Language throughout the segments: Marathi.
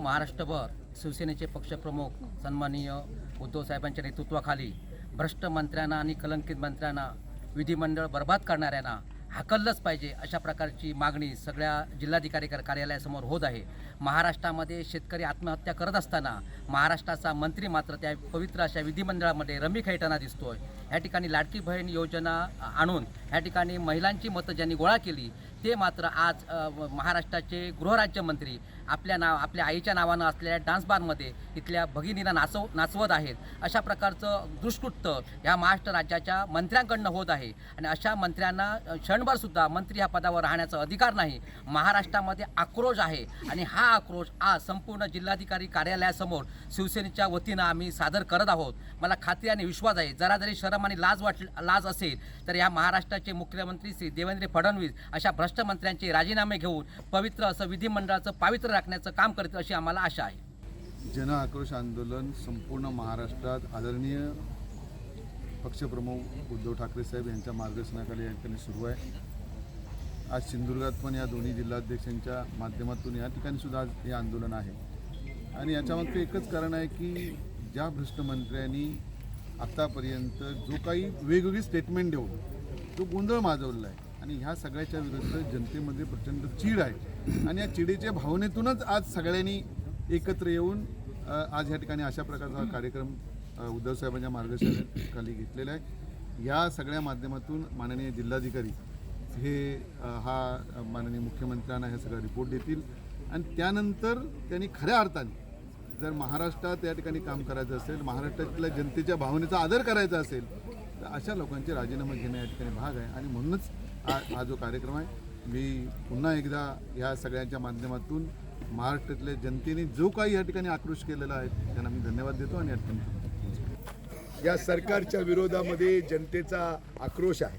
महाराष्ट्रभर शिवसेनेचे पक्षप्रमुख सन्माननीय उद्धव साहेबांच्या नेतृत्वाखाली भ्रष्ट मंत्र्यांना आणि कलंकित मंत्र्यांना विधिमंडळ बर्बाद करणाऱ्यांना हाकललंच पाहिजे अशा प्रकारची मागणी सगळ्या जिल्हाधिकारी कार्यालयासमोर होत आहे. महाराष्ट्रामध्ये शेतकरी आत्महत्या करत असताना महाराष्ट्राचा मंत्री मात्र त्या पवित्र अशा विधिमंडळामध्ये रमी खेळताना दिसतोय. ह्या ठिकाणी लाडकी बहीण योजना आणून ह्या ठिकाणी महिलांची मतं ज्यांनी गोळा केली ते मात्र आज महाराष्ट्राचे गृहराज्यमंत्री आपल्या नाव आपल्या आईच्या नावानं असलेल्या डान्स बारमध्ये इथल्या भगिनीला नाचव नाचवत आहेत. अशा प्रकारचं दुष्कृत्य ह्या महाराष्ट्र राज्याच्या मंत्र्यांकडनं होत आहे. आणि अशा मंत्र्यांना क्षणभरसुद्धा मंत्री ह्या पदावर राहण्याचा अधिकार नाही. महाराष्ट्रामध्ये आक्रोश आहे. आणि हा आक्रोश आज संपूर्ण जिल्हाधिकारी कार्यालयासमोर शिवसेनेच्या वतीनं आम्ही सादर करत आहोत. मला खात्री आणि विश्वास आहे जरा जरी शरम आणि लाज वाट लाज असेल तर या महाराष्ट्राचे मुख्यमंत्री श्री देवेंद्र फडणवीस अशा भ्रष्ट राष्ट्रमंत्र्यांचे राजीनामे घेऊन पवित्र असं विधिमंडळाचं पावित्र्य राखण्याचं काम करतील अशी आम्हाला आशा आहे. जन आक्रोश आंदोलन संपूर्ण महाराष्ट्रात आदरणीय पक्षप्रमुख उद्धव ठाकरे साहेब यांच्या मार्गदर्शनाखाली या ठिकाणी सुरू आहे. आज सिंधुदुर्गात पण या दोन्ही जिल्हाध्यक्षांच्या माध्यमातून या ठिकाणी सुद्धा आज हे आंदोलन आहे. आणि याच्यामागचं एकच कारण आहे की ज्या भ्रष्टमंत्र्यांनी आत्तापर्यंत जो काही वेगवेगळी स्टेटमेंट देऊन तो गोंधळ माजवलेला आहे. आणि ह्या सगळ्याच्या विरुद्ध जनतेमध्ये प्रचंड चीड आहे. आणि या चिडीच्या भावनेतूनच आज सगळ्यांनी एकत्र येऊन आज या ठिकाणी अशा प्रकारचा कार्यक्रम उद्धवसाहेबांच्या उद्धव साहेबांच्या मार्गदर्शनाखाली घेतलेला आहे. या सगळ्या माध्यमातून माननीय जिल्हाधिकारी हे हा माननीय मुख्यमंत्र्यांना हे सगळं रिपोर्ट देतील. आणि त्यानंतर त्यांनी खऱ्या अर्थाने जर महाराष्ट्रात या ठिकाणी काम करायचं असेल महाराष्ट्रातल्या जनतेच्या भावनेचा आदर करायचा असेल तर अशा लोकांचे राजीनामे घेणे या ठिकाणी भाग आहे. आणि म्हणूनच हा हा जो कार्यक्रम आहे मी पुन्हा एकदा या सगळ्यांच्या माध्यमातून महाराष्ट्रातल्या जनतेने जो काही या ठिकाणी आक्रोश केलेला आहे त्यांना मी धन्यवाद देतो आणि या या सरकारच्या विरोधामध्ये जनतेचा आक्रोश आहे.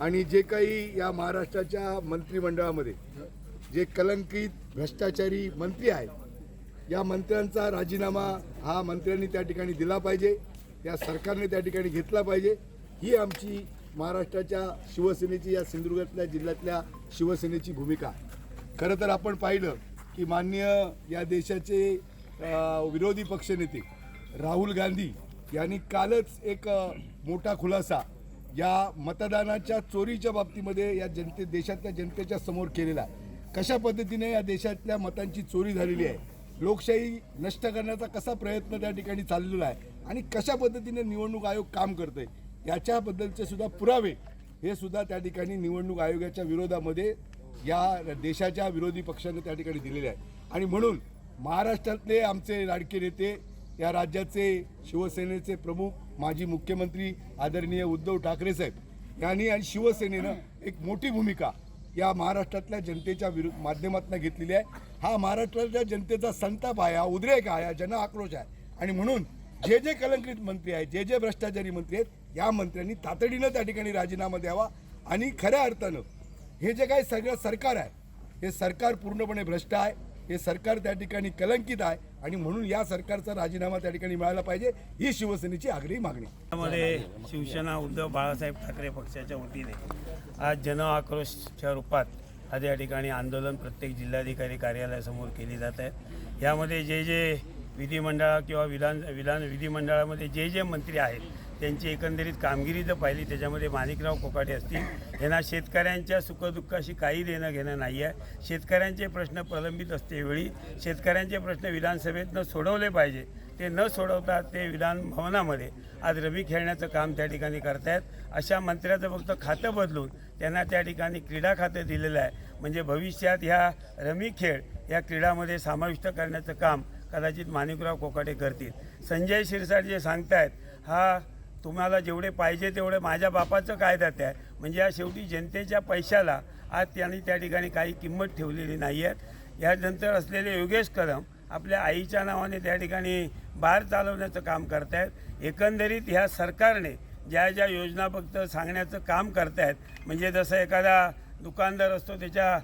आणि जे काही या महाराष्ट्राच्या मंत्रिमंडळामध्ये जे कलंकित भ्रष्टाचारी मंत्री आहेत या मंत्र्यांचा राजीनामा हा मंत्र्यांनी त्या ठिकाणी दिला पाहिजे या सरकारने त्या ठिकाणी घेतला पाहिजे ही आमची महाराष्ट्राच्या शिवसेनेची या सिंधुदुर्गातल्या जिल्ह्यातल्या शिवसेनेची भूमिका. खरं तर आपण पाहिलं की मान्य या देशाचे विरोधी पक्षनेते राहुल गांधी यांनी कालच एक मोठा खुलासा या मतदानाच्या चोरीच्या बाबतीमध्ये या जनते देशातल्या जनतेच्या समोर केलेला आहे. कशा पद्धतीने या देशातल्या मतांची चोरी झालेली आहे? लोकशाही नष्ट करण्याचा कसा प्रयत्न त्या ठिकाणी चाललेला आहे? आणि कशा पद्धतीने निवडणूक आयोग काम करतंय? याच्याबद्दलचे सुद्धा पुरावे हे सुद्धा त्या ठिकाणी निवडणूक आयोगाच्या विरोधामध्ये या देशाच्या विरोधी पक्षाने त्या ठिकाणी दिलेले आहे. आणि म्हणून महाराष्ट्रातले आमचे लाडके नेते या राज्याचे शिवसेनेचे प्रमुख माजी मुख्यमंत्री आदरणीय उद्धव ठाकरे साहेब यांनी आणि शिवसेनेनं एक मोठी भूमिका या महाराष्ट्रातल्या जनतेच्या विरुद्ध माध्यमातून घेतलेली आहे. हा महाराष्ट्रातल्या जनतेचा संताप आहे हा उद्रेक आहे हा जन आक्रोश आहे. आणि म्हणून जे जे कलंकित मंत्री आहेत जे जे भ्रष्टाचारी मंत्री आहेत या मंत्र्यांनी तातडीनं त्या ठिकाणी राजीनामा द्यावा आणि खऱ्या अर्थानं हे जे काही सगळं सरकार आहे हे सरकार पूर्णपणे भ्रष्ट आहे हे सरकार त्या ठिकाणी कलंकित आहे आणि म्हणून या सरकारचा राजीनामा त्या ठिकाणी मिळाला पाहिजे ही शिवसेनेची आग्रही मागणी. त्यामध्ये शिवसेना उद्धव बाळासाहेब ठाकरे पक्षाच्या वतीने आज जन आक्रोशच्या रूपात आज या ठिकाणी आंदोलन प्रत्येक जिल्हाधिकारी कार्यालयासमोर केली जात आहे. यामध्ये जे जे विधिमंडळ किंवा विधान विधान विधिमंडळामध्ये जे जे मंत्री आहेत त्यांची एकंदरीत कामगिरी जर पाहिली त्याच्यामध्ये माणिकराव कोकाटे असतील. यांना शेतकऱ्यांच्या सुखदुःखाशी काही देणं घेणं नाही आहे. शेतकऱ्यांचे प्रश्न प्रलंबित असतेवेळी शेतकऱ्यांचे प्रश्न विधानसभेतनं सोडवले पाहिजे. ते न सोडवता ते विधान भवनामध्ये आज रमी खेळण्याचं काम त्या ठिकाणी करतायत. अशा मंत्र्याचं फक्त खातं बदलून त्यांना त्या ठिकाणी क्रीडा खातं दिलेलं आहे. म्हणजे भविष्यात ह्या रमी खेळ या क्रीडामध्ये समाविष्ट करण्याचं काम कदाचित माणिकराव कोकाटे करतील. संजय शिरसाट जे सांगतायत हा तुम्हाला जेवढे पाहिजे तेवढे माझ्या बापाचं काय जात आहे म्हणजे या शेवटी जनतेच्या पैशाला आज त्यांनी त्या ठिकाणी काही किंमत ठेवलेली नाही आहे. यानंतर असलेले योगेश कदम आपल्या आईच्या नावाने त्या ठिकाणी बार चालवण्याचं काम करतायत. एकंदरीत ह्या सरकारने ज्या ज्या योजना फक्त सांगण्याचं काम करतायत म्हणजे जसं एखादा दुकानदार असतो त्याच्या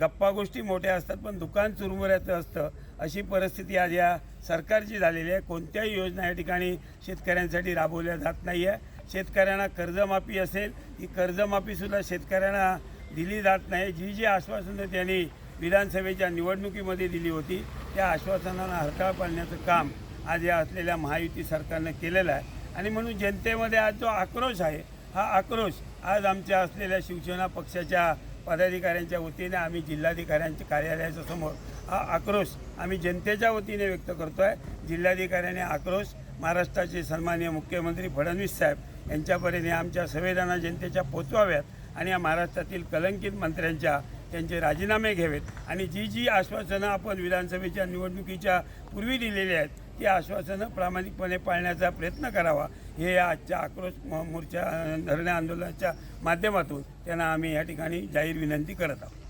गप्पा गोष्टी मोठ्या असतात पण दुकान चुरमुऱ्याचं असतं. अशी परिस्थिती आज या सरकारची झालेली आहे. कोणत्याही योजना या ठिकाणी शेतकऱ्यांसाठी राबवल्या जात नाही आहे शेतकऱ्यांना कर्जमाफी असेल ही कर्जमाफीसुद्धा शेतकऱ्यांना दिली जात नाही. जी जी आश्वासनं त्यांनी विधानसभेच्या निवडणुकीमध्ये दिली होती त्या आश्वासनांना हरताळ पाडण्याचं काम आज या असलेल्या महायुती सरकारनं केलेलं आहे. आणि म्हणून जनतेमध्ये आज जो आक्रोश आहे हा आक्रोश आज आमच्या असलेल्या शिवसेना पक्षाच्या पदाधिकाऱ्यांच्या वतीने आम्ही जिल्हाधिकाऱ्यांच्या कार्यालयाच्या समोर हा आक्रोश आम्ही जनतेच्या वतीने व्यक्त करतो आहे जिल्हाधिकाऱ्याने आक्रोश महाराष्ट्राचे सन्माननीय मुख्यमंत्री फडणवीस साहेब यांच्यापर्यंत आमच्या संवेदना जनतेच्या पोचवाव्यात आणि या महाराष्ट्रातील कलंकित मंत्र्यांच्या त्यांचे राजीनामे घ्यावेत. आणि जी जी आश्वासनं आपण विधानसभेच्या निवडणुकीच्या पूर्वी दिलेली आहेत ती आश्वासनं प्रामाणिकपणे पाळण्याचा प्रयत्न करावा. हे या आजच्या आक्रोश म- मोर्चा धरणे आंदोलनाच्या माध्यमातून त्यांना आम्ही या ठिकाणी जाहीर विनंती करत आहोत.